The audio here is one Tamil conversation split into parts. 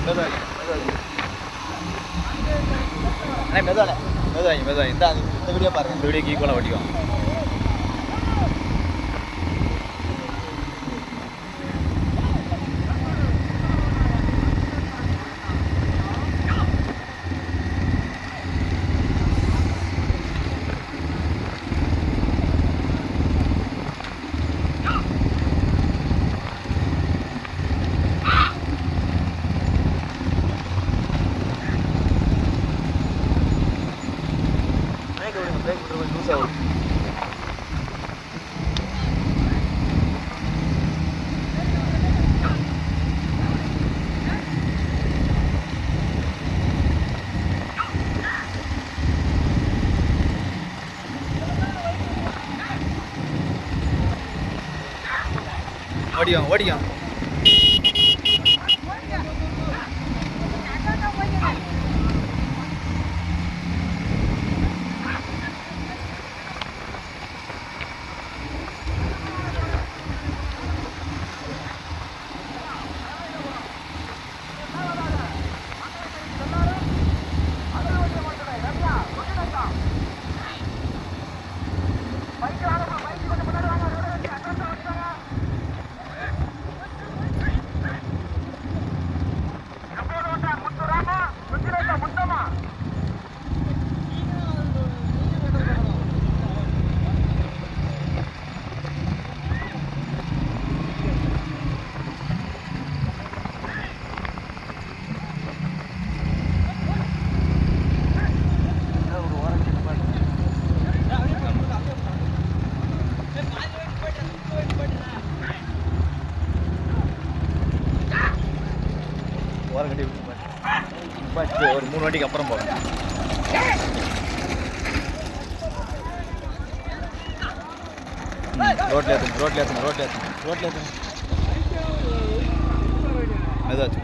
மெதுவா மெதுவா மெதுவா அண்ணே மெதுவாண்ணே மெதுவாங்க மெதுவாங்க இந்த இந்த வீடியோ பாருங்க இந்த வீடியோக்கு ஈக்குவலாக ஓட்டிக்கும் ஓடியும் ஓடியும் மூணு வாட்டிக்கு அப்புறம் போகிறேன் ரோட்ல ஏற்றுங்க ரோட்ல ஏற்றுங்க ரோட்ல ஏற்றுங்க ரோட்ல ஏற்றுங்க மெதுவாச்சு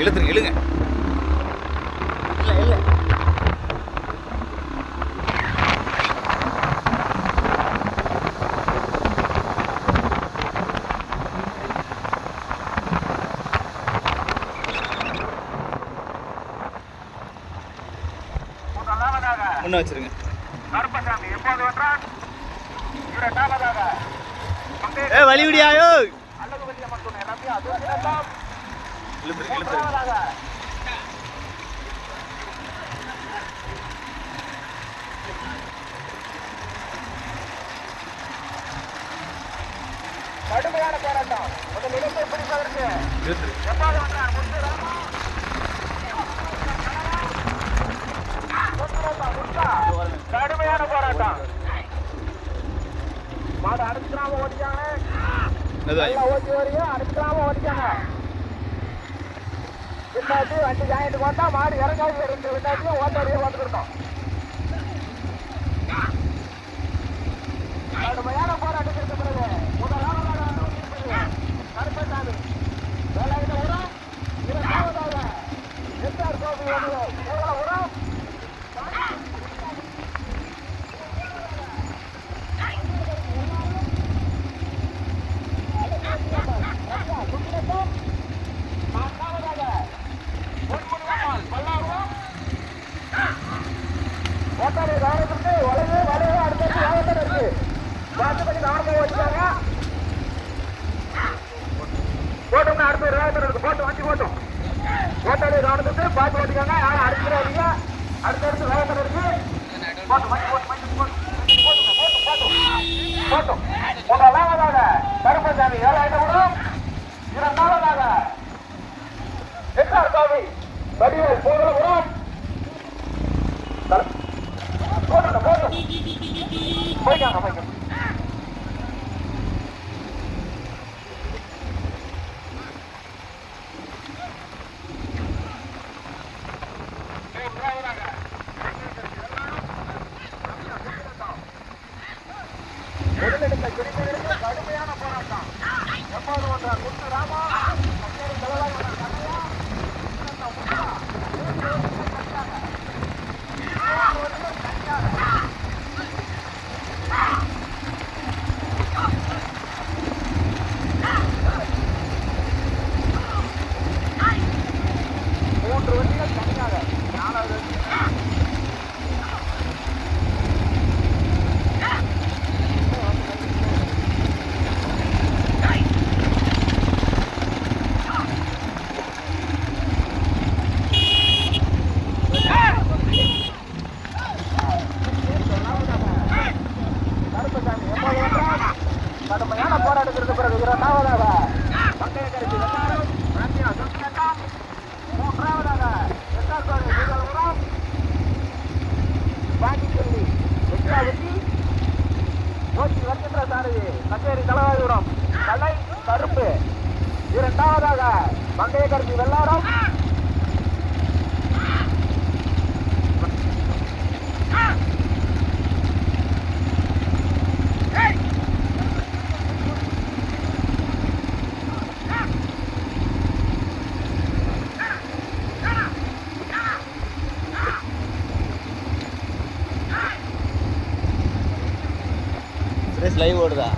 இழுத்துரு இழுத்துரு இழுங்க. இல்லை இல்லை. முன்ன வச்சிருங்க. மாடு அடுத்தாம ஓடிக்காங்க மாடு இறங்காது ரெண்டு ஓட்ட வரைய ஓட்டுக்கிட்டோம் Hold on. லைவ் ஓடுதா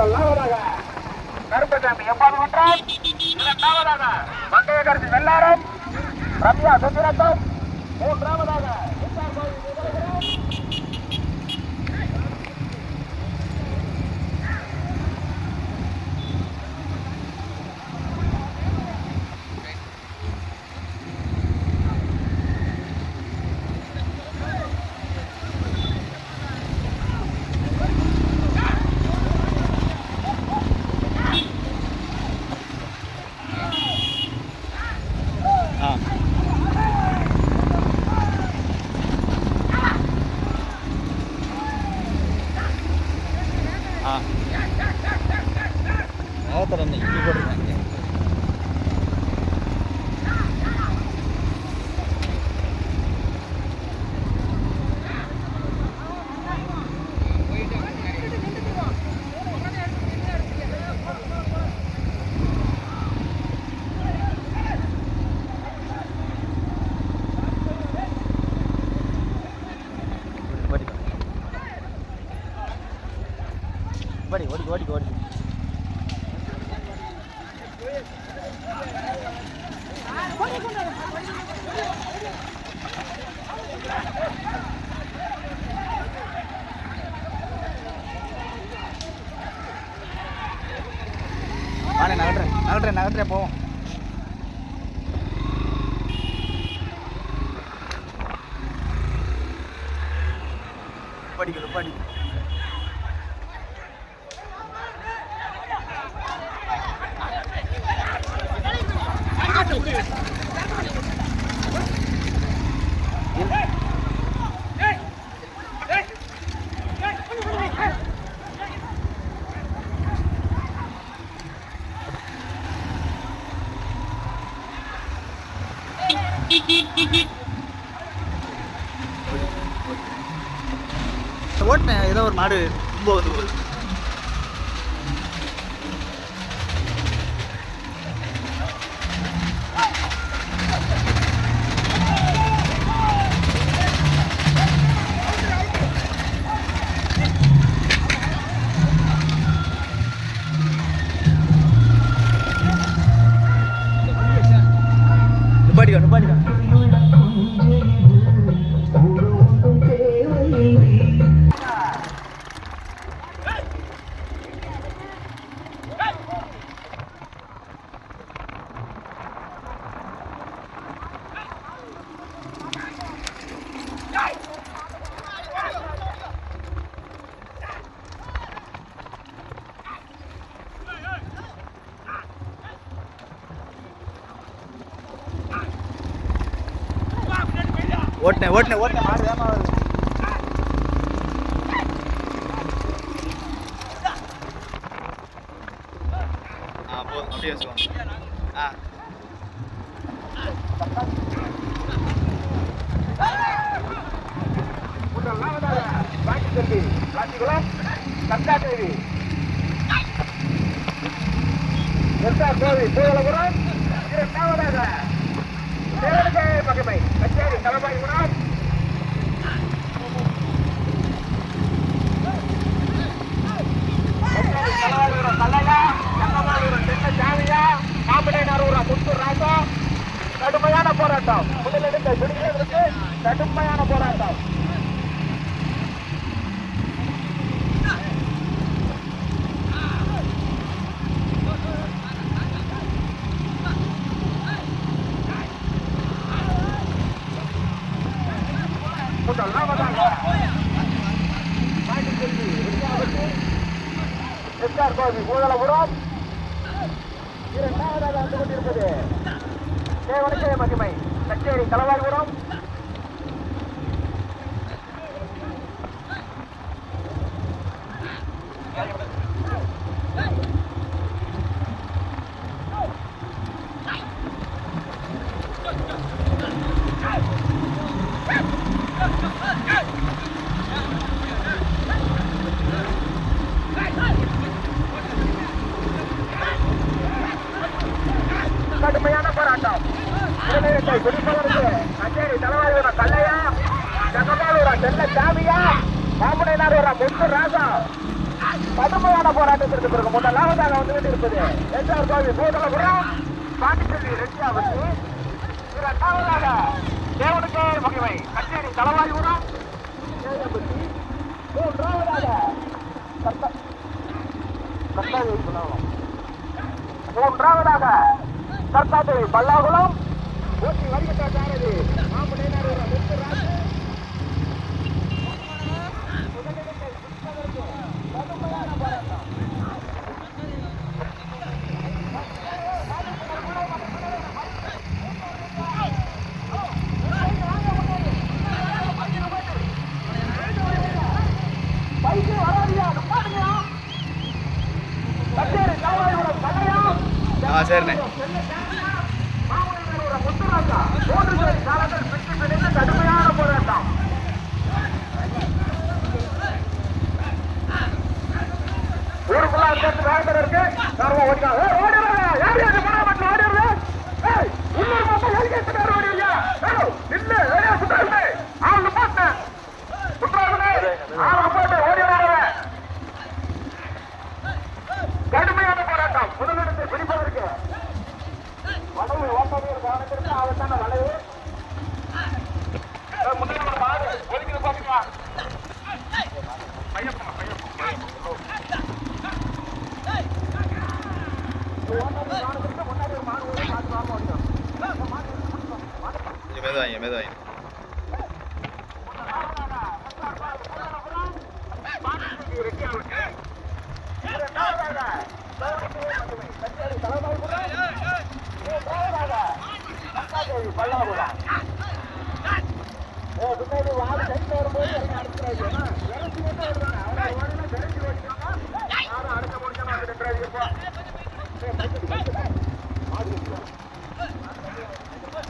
முதலாவதாக கருப்பசாமி எவ்வாறு வென்றார்? இரண்டாவதாக மங்கையகரசி வெள்ளாரம் ரம்யா சுந்தரத்தம் மூன்றாவதாக ஆ நேரத்தில் என்ன இங்கே போட்டுருக்காங்க ஓடி ஓடி ஓடி ஓடி நானே நகட்டுறேன் நகட்டுறேன் நகட்டுறேன் போவோம். படிக்கணும் படிக்கணும் ஓட்டினேன் ஓட்டினேன் ஓட்டினேன் ஓட்டினேன் மாடு வேகமாக வருது? அப்படியே சொல்லுவாங்க ஆ முதலாவதாக பாண்டிச்செல்வி காஞ்சிகுளம் கந்தாதேவி எஸ்ஆர் கோவில் சூழலபுரம் இரண்டாவதாக தேவனுக்கே மகிமை கச்சேரி தலைமைபுரம் கடுமையான போராட்டம் முதலெடுத்த விடுதலைக்கு கடுமையான போராட்டம் முதலாவதாக பாண்டிச்செல்வி வித்யாவதி எஸ்ஆர் கோவி மூதலபுரம் இரண்டாவதாக வந்து கொண்டிருப்பது தேவனுக்கே மகிமை கச்சேரி தலவாய்புரம் கடுமையான போராட்டம் முதலிடத்தை பிடிப்பதற்கு கச்சேரி தலைவாயூரம் கல்லையா ஜகபாலூரா செல்ல சாமியா மாமுனைநாதூரா முத்து ராசா கடுமையான போராட்டத்திற்கு பிறகு முதலாவதாக வந்துவிட்டு இருப்பது எஸ்ஆர் கோவி பூதலபுரம் பாண்டிச்செல்வி ரெட்டியாவுக்கு இரண்டாவதாக தேவனுக்கே மகிமை கச்சேரி தலவாயூரம் மூன்றாவதாக மூன்றாவதாக கர்த்தாவை பல்லாகுளம் ஓட்டி வருகின்ற சாரதி ஆ આવતાના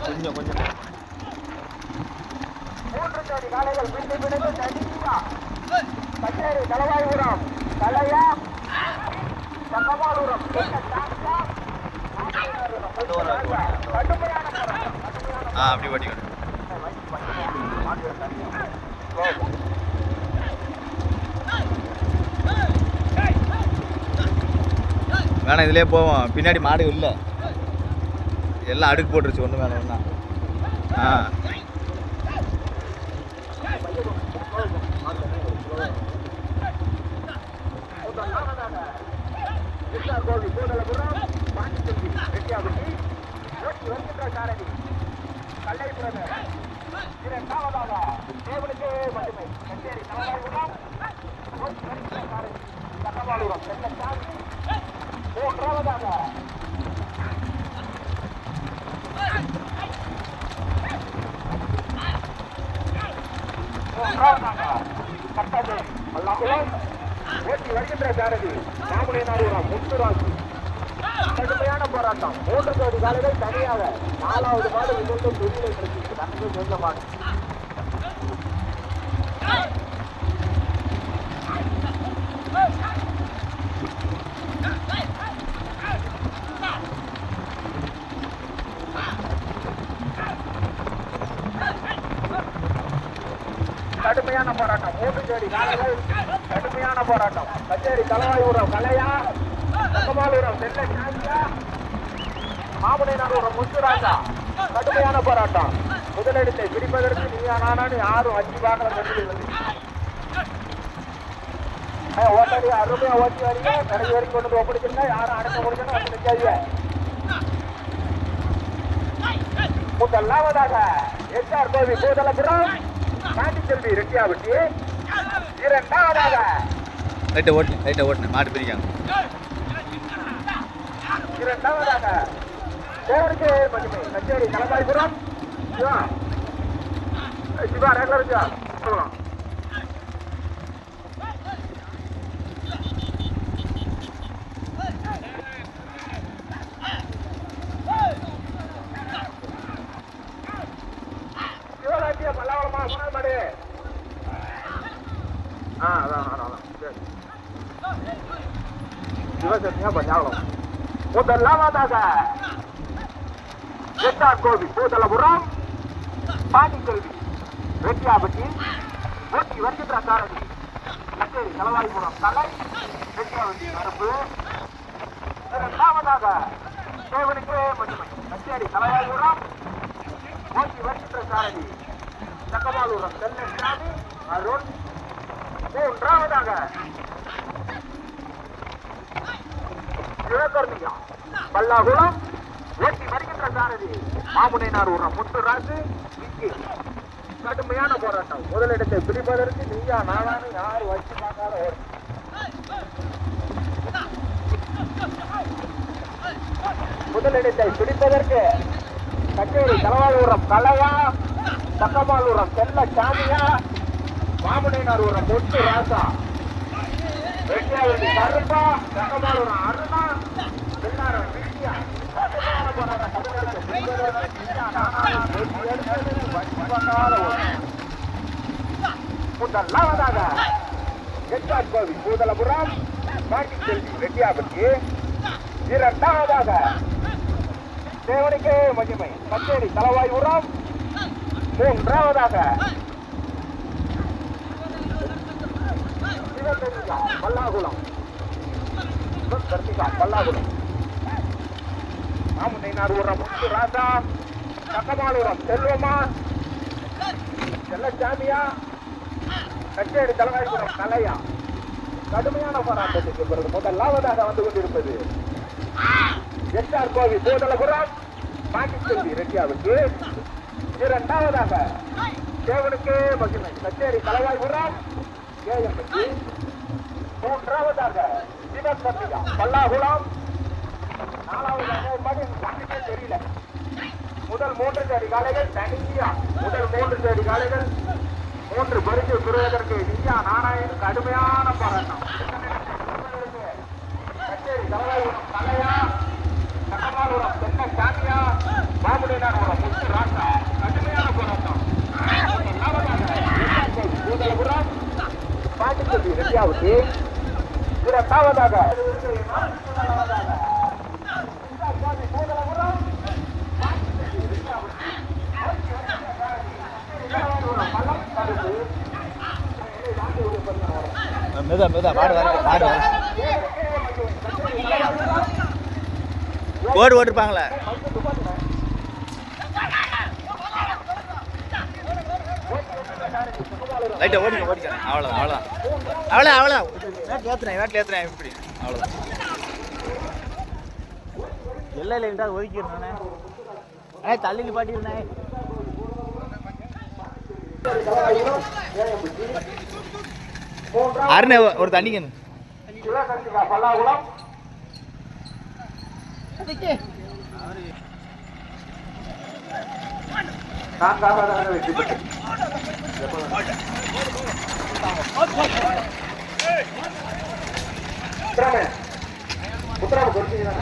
கொஞ்சம் கொஞ்சம் மூன்று ஜோடி பிடித்து பிடித்து தலையா ஆ அப்படி ஓட்டிக்கணும் வேணாம் இதுலயே போவோம். பின்னாடி மாடு இல்லை. எல்லாம் அடுக்கு போட்டுருச்சு ஒன்று மேலே ஒன்றா ஆ. மூன்றாவதாக கூடலபுரம் பாண்டிச்செல்வி ரெட்டியாகுட்டி ஓட்டி வருகின்ற சாரதி கல்லைபுரம் இரண்டாவதாக தேவனுக்கே மகிமை கச்சேரி தலைவாயூரம் ஓட்டி வருகின்ற சாரதி சட்டமாலூரம் செல்லச்சாமி மூன்றாவதாக மூன்றாவதாக கட்டது ஓட்டி வருகின்ற சாரதி மாமுனியனாரூரம் முத்துராஜ் கடுமையான போராட்டம். மூன்று கோடி காலைகள் தனியாக நாலாவது மாடு இன்னொன்று வெளியில கிடைச்சிருக்கு தனக்கு சொந்தமாக கடுமையான போராட்டம். மூன்று ஜோடி கடுமையான போராட்டம். கச்சேரி தலைவாயூரம் கலையா தங்கமாலூரம் செல்ல சாந்தியா மாமுனைநாதூரம் முத்துராஜா. கடுமையான போராட்டம். முதலிடத்தை பிடிப்பதற்கு நீயா நானான்னு யாரும் அஞ்சு வாகனம் கண்டு ஓட்டாடி அருமையா ஓட்டி வரீங்க கடைசி வரைக்கும் கொண்டு வந்து ஒப்படைச்சிருந்தா யாரும் அடக்க முடிக்கணும் வந்து நிற்காதீங்க முதலாவதாக எஸ்ஆர் கோவி பூதலபுரம். பாண்டிச்செல்வி ரெட்டியாவட்டி இரண்டாவதாக. லைட்டை ஓட்டு லைட்டை ஓட்டுனேன் மாடு பிரிக்காங்க இரண்டாவதாக. தேவனுக்கு மகிமை கச்சேரி கலந்தாய்புரம். சிவா. சிவா ரெகுலர் சிவா சொல்லலாம் சிவசக்தியா பஞ்சாவளம் முதலாவதாக எட்டார் கோவி பூதலபுரம் பாண்டிக்கல்வி வெட்டியாபட்டி ஓட்டி வருகின்ற காரணி கச்சேரி தலவாய்புரம் களவாய்புரம் தலை வெற்றியாவதி கருப்பு இரண்டாவதாக தேவனுக்கு மட்டுமே கச்சேரி தலவாய்புரம் ஓட்டி வருகின்ற காரணி சக்கமாலூரம் செல்லசாமி அருண். மூன்றாவதாக சிவகர்ணியா பல்லாகுளம்? ஓட்டி வருகின்ற சாரதி. மாமுனைனார் முத்து ராசு இங்கே. கடுமையான போராட்டம். முதலிடத்தை பிடிப்பதற்கு நீயா நானானு யாரும் வச்சு பார்க்காத ஒரு முதலிடத்தை பிடிப்பதற்கு கச்சேரி தலவாயூரம் கலையா தக்கமாலூரம் செல்ல சாமியா மாமுனைனார் ஒரு முத்து ராசா. வெட்டியாவதி கருப்பா தக்கமாலூரம் அருணா பின்னாரம் விஜயா கடுமையான போராட்டம் முதலிடத்தை பிடிப்பதற்கு நீயா நானானு வெற்றி எடுத்தது வச்சு பார்க்காத ஒரு முதலாவதாக எட்டாட் கோவில் பூதலபுரம் மாட்டி செல்வி வெட்டியாபதி இரண்டாவதாக தேவனுக்கே மகிமை கச்சேரி தலவாய் உரம் மூன்றாவதாக பல்லாகுளம் பல்லாகுளம் மாமுனைனார் உரம் முத்து ராஜா தக்கமாலுரம். செல்வமா? செல்லச்சாமியா? கச்சேரி தலைவாய்ப்புறம் கலையா கடுமையான போராட்டத்துக்கு பிறகு முதலாவதாக வந்து கொண்டிருப்பது எஸ்ஆர் கோவி பூதலபுரம் பாண்டிச்செல்வி ரெட்டியாவுக்கு இரண்டாவதாக தேவனுக்கே மகிமை. கச்சேரி தலைவாய்புரம் ஏஎம்பி மூன்றாவதாக சிவசந்தியா பல்லாகுளம். நாலாவதாக தெரியல. முதல் மூன்று ஜோடி காளைகள் தனியா. முதல் மூன்று ஜோடி காளைகள். மூன்று பரிசு பெறுவதற்கு இந்தியா நாராயண் கடுமையான போராட்டம். கச்சேரி தலைவாயூரம் தலையா கட்டமாலுரம் தென்ன சாமியா மாமுடினார் முத்து ராசா. கடுமையான போராட்டம். பூதலபுரம் பாண்டிச்சேரி ரெட்டியாவுக்கு இரண்டாவதாக பூதலபுரம் மெதா மெதா மாடு வர மாடு வர ஓடு ஓட்டிருப்பாங்களே லைட்டை ஓடிக்க ஓடிக்க அவ்வளோதான் அவ்வளோதான் அவ்வளோ அவ்வளோ வேட்டில் ஏற்றுனேன் வேட்டில் ஏற்றுறேன் இப்படி. அவ்வளோதான் எல்லாம் இல்லை இருந்தால் ஒதுக்கிடுறேன் ஏ தள்ளி நிப்பாட்டிருந்தேன் அருண் ஒரு தண்ணிக்கணும் உத்தரவு